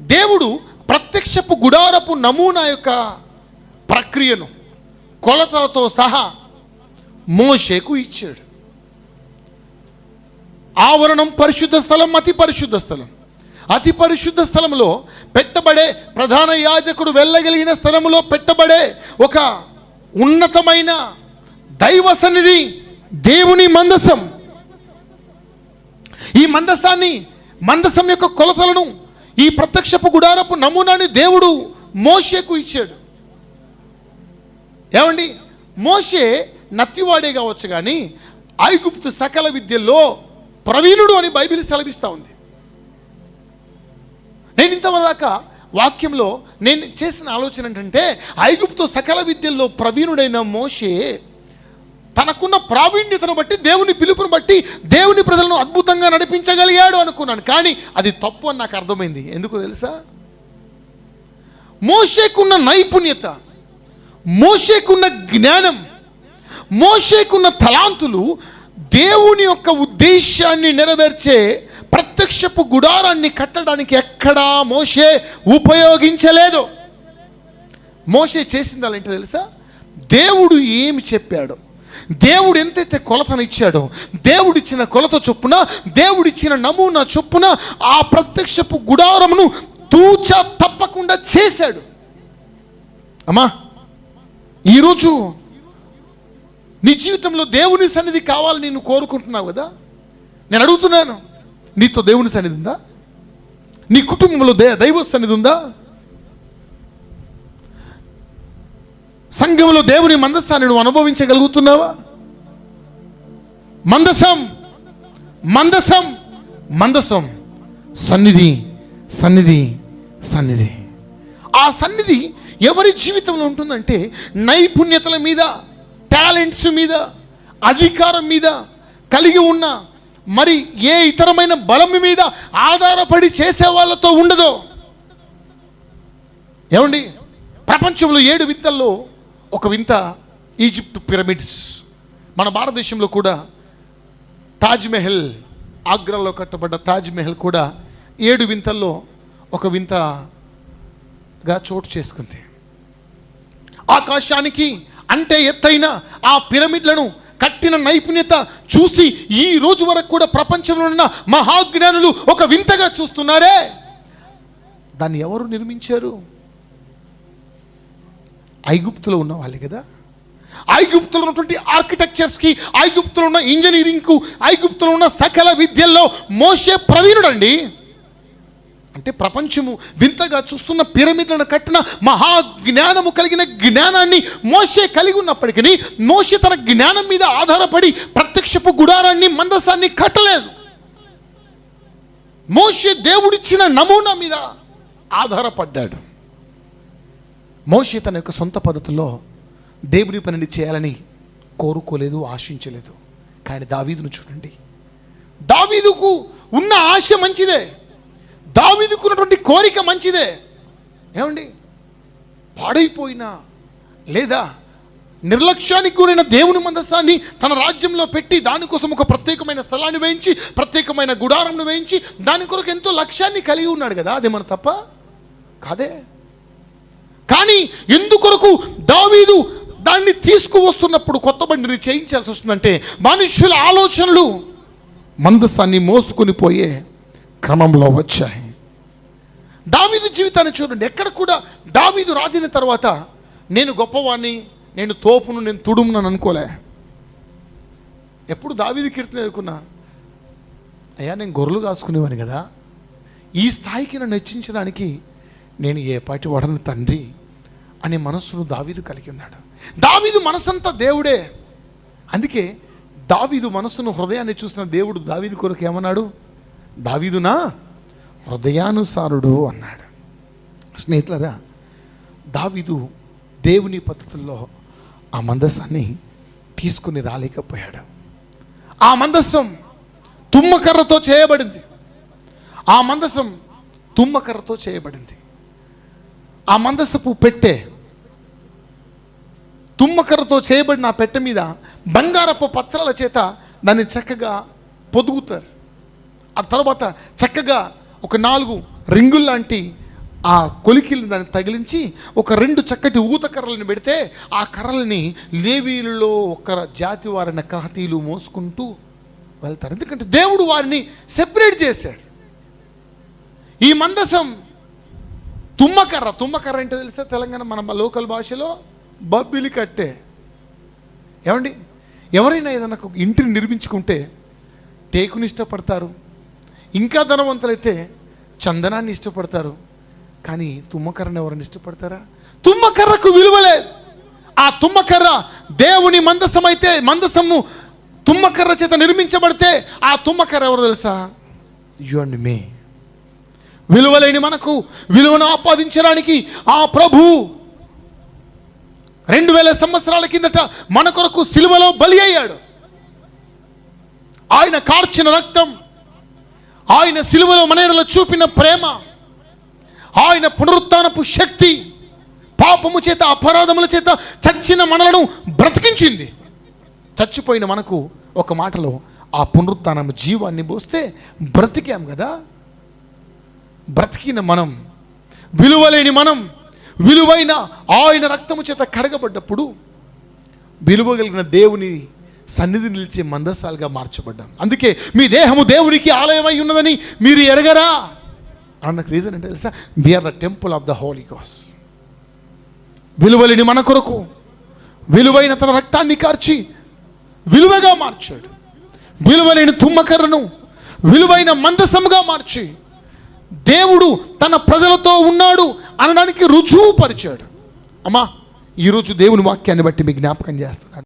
దేవుడు ప్రత్యక్షపు గుడారపు నమూనా యొక్క ప్రక్రియను కొలతలతో సహా మోషేకు ఇచ్చాడు. ఆవరణం పరిశుద్ధ స్థలం అతి పరిశుద్ధ స్థలం. అతి పరిశుద్ధ స్థలంలో పెట్టబడే ప్రధాన యాజకుడు వెళ్ళగలిగిన స్థలంలో పెట్టబడే ఒక ఉన్నతమైన దైవ సన్నిధి దేవుని మందసం. ఈ మందసాన్ని మందసం యొక్క కొలతలను ఈ ప్రత్యక్షపు గుడారపు నమూనాని దేవుడు మోషేకు ఇచ్చాడు. ఏమండి? మోషే నత్తివాడే కావచ్చు కానీ ఐగుప్తు సకల విద్యల్లో ప్రవీణుడు అని బైబిల్ సెలవిస్తూ ఉంది. నేను ఇంతవరదాకా వాక్యంలో నేను చేసిన ఆలోచన ఏంటంటే ఐగుప్తు సకల విద్యల్లో ప్రవీణుడైన మోషే తనకున్న ప్రావీణ్యతను బట్టి దేవుని పిలుపును బట్టి దేవుని ప్రజలను అద్భుతంగా నడిపించగలిగాడు అనుకున్నాను. కానీ అది తప్పు అని నాకు అర్థమైంది. ఎందుకు తెలుసా? మోషేకున్న నైపుణ్యత మోషేకున్న జ్ఞానం మోషేకున్న తలాంతులు దేవుని యొక్క ఉద్దేశాన్ని నెరవేర్చే ప్రత్యక్షపు గుడారాన్ని కట్టడానికి ఎక్కడా మోషే ఉపయోగించలేదు. మోషే చేసింది ఏంటో తెలుసా? దేవుడు ఏమి చెప్పాడో. దేవుడు ఎంతైతే కొలతను ఇచ్చాడో దేవుడు ఇచ్చిన కొలత చొప్పున దేవుడిచ్చిన నమూనా చొప్పున ఆ ప్రత్యక్షపు గుడారమును తూచ తప్పకుండా చేశాడు. అమ్మా ఈరోజు నీ జీవితంలో దేవుని సన్నిధి కావాలని నేను కోరుకుంటున్నావు కదా? నేను అడుగుతున్నాను నీతో దేవుని సన్నిధి ఉందా? నీ కుటుంబంలో దే దైవ సన్నిధి ఉందా? సంఘంలో దేవుని మందస్సాన్ని నువ్వు అనుభవించగలుగుతున్నావా? మందసం మందసం మందసం. సన్నిధి సన్నిధి సన్నిధి. ఆ సన్నిధి ఎవరి జీవితంలో ఉంటుందంటే నైపుణ్యతల మీద టాలెంట్స్ మీద అధికారం మీద కలిగి ఉన్న మరి ఏ ఇతరమైన బలం మీద ఆధారపడి చేసే వాళ్ళతో ఉండదో. ఏమండి? ప్రపంచంలో ఏడు వింతల్లో ఒక వింత ఈజిప్ట్ పిరమిడ్స్. మన భారతదేశంలో కూడా తాజ్మహల్ ఆగ్రాలో కట్టబడ్డ తాజ్మహల్ కూడా ఏడు వింతల్లో ఒక వింతగా చోటు చేసుకుంది. ఆకాశానికి అంటే ఎత్తైన ఆ పిరమిడ్లను కట్టిన నైపుణ్యత చూసి ఈ రోజు వరకు కూడా ప్రపంచంలో ఉన్న మహాజ్ఞానులు ఒక వింతగా చూస్తున్నారే. దాన్ని ఎవరు నిర్మించారు? ఐగుప్తులో ఉన్న వాళ్ళే కదా? ఐగుప్తులో ఉన్నటువంటి ఆర్కిటెక్చర్స్కి ఐగుప్తులో ఉన్న ఇంజనీరింగ్కు ఐగుప్తులో ఉన్న సకల విద్యల్లో మోసే ప్రవీణుడండి. అంటే ప్రపంచము వింతగా చూస్తున్న పిరమిడ్లను కట్టిన మహాజ్ఞానము కలిగిన జ్ఞానాన్ని మోసే కలిగి ఉన్నప్పటికీ మోసే తన జ్ఞానం మీద ఆధారపడి ప్రత్యక్షపు గుడారాన్ని మందసాన్ని కట్టలేదు. మోసే దేవుడిచ్చిన నమూనా మీద ఆధారపడ్డాడు. మోషే తన యొక్క సొంత పద్ధతిలో దేవుని పనిని చేయాలని కోరుకోలేదు ఆశించలేదు. కానీ దావీదును చూడండి. దావీదుకు ఉన్న ఆశ మంచిదే. దావీదుకు ఉన్నటువంటి కోరిక మంచిదే. ఏమండి? పాడైపోయిన లేదా నిర్లక్ష్యానికి గురైన దేవుని మందస్సాన్ని తన రాజ్యంలో పెట్టి దానికోసం ఒక ప్రత్యేకమైన స్థలాన్ని వేయించి ప్రత్యేకమైన గుడారంను వేయించి దాని కొరకు ఎంతో లక్ష్యాన్ని కలిగి ఉన్నాడు కదా అదే మన తప్ప? కాదే? కానీ ఎందుకొరకు దావీదు దాన్ని తీసుకువస్తున్నప్పుడు కొత్త బండిని చేయించాల్సి వస్తుందంటే మనుషుల ఆలోచనలు మందసాన్ని మోసుకొని పోయే క్రమంలో వచ్చాయి. దావీదు జీవితాన్ని చూడండి. ఎక్కడ కూడా దావీదు రాజైన తర్వాత నేను గొప్పవాణ్ణి నేను తోపును నేను తుడుమునని అనుకోలే. ఎప్పుడు దావీది కీర్తన ఎదుర్కొన్నా అయ్యా నేను గొర్రెలు కాసుకునేవాని కదా. ఈ స్థాయికి నన్ను హెచ్చించడానికి నేను ఏ పాటి వాడని తండ్రి అనే మనస్సును దావీదు కలిగి ఉన్నాడు. దావీదు మనసంతా దేవుడే. అందుకే దావీదు మనస్సును హృదయాన్ని చూసిన దేవుడు దావీదు కొరకు ఏమన్నాడు? దావీదునా హృదయానుసారుడు అన్నాడు. స్నేహితులరా దావీదు దేవుని పద్ధతుల్లో ఆ మందస్సాన్ని తీసుకుని రాలేకపోయాడు. ఆ మందస్సం తుమ్మకర్రతో చేయబడింది. ఆ మందసం తుమ్మకర్రతో చేయబడింది. ఆ మందసపు పెట్టె తుమ్మకర్రతో చేయబడిన ఆ పెట్టె మీద బంగారపు పత్రాల చేత దాన్ని చక్కగా పొదుగుతారు. ఆ తర్వాత చక్కగా ఒక నాలుగు రింగుల్లాంటి ఆ కొలికిల్ని దాన్ని తగిలించి ఒక రెండు చక్కటి ఊత కర్రలను పెడితే ఆ కర్రలని లేవీలలో ఒక జాతి వారైన కహతీలు మోసుకుంటూ వెళ్తారు. ఎందుకంటే దేవుడు వారిని సెపరేట్ చేశాడు. ఈ మందసం తుమ్మకర్ర తుమ్మకర్ర ఏంటో తెలుసా తెలంగాణ మన లోకల్ భాషలో? బబ్బిలి కట్టే. ఏమండి? ఎవరైనా ఏదైనా ఒక ఇంటిని నిర్మించుకుంటే టేకుని ఇష్టపడతారు ఇంకా ధనవంతులైతే చందనాన్ని ఇష్టపడతారు కానీ తుమ్మకర్రను ఎవరైనా ఇష్టపడతారా? తుమ్మకర్రకు విలువలేదు ఆ తుమ్మకర్ర దేవుని మందసమైతే మందసము తుమ్మకర్ర చేత నిర్మించబడితే ఆ తుమ్మకర్ర ఎవరు తెలుసా? You and me. విలువలేని మనకు విలువను ఆపాదించడానికి ఆ ప్రభు రెండు వేల సంవత్సరాల కిందట మన కొరకు సిలువలో బలి అయ్యాడు. ఆయన కార్చిన రక్తం ఆయన సిలువలో మనలో చూపిన ప్రేమ ఆయన పునరుత్నపు శక్తి పాపము చేత అపరాధముల చేత చచ్చిన మనలను బ్రతికించింది. చచ్చిపోయిన మనకు ఒక మాటలో ఆ పునరుత్నము జీవాన్ని పోస్తే బ్రతికాం కదా? బ్రతికిన మనం విలువలేని మనం విలువైన ఆయన రక్తము చేత కడగబడ్డప్పుడు విలువగలిగిన దేవుని సన్నిధి నిలిచే మందసాలుగా మార్చబడ్డాం. అందుకే మీ దేహము దేవునికి ఆలయమై ఉన్నదని మీరు ఎరగరా? అన్నకు రీజన్ అంటే తెలుసా? Are the temple of the holy gas విలువలేని మన కొరకు విలువైన తన రక్తాన్ని కార్చి విలువగా మార్చాడు. విలువలేని తుమ్మకర్రను విలువైన మందసముగా మార్చి దేవుడు తన ప్రజలతో ఉన్నాడు అనడానికి రుజువు పరిచాడు అమ్మా ఈరోజు దేవుని వాక్యాన్ని బట్టి మీ జ్ఞాపకం చేస్తున్నాను.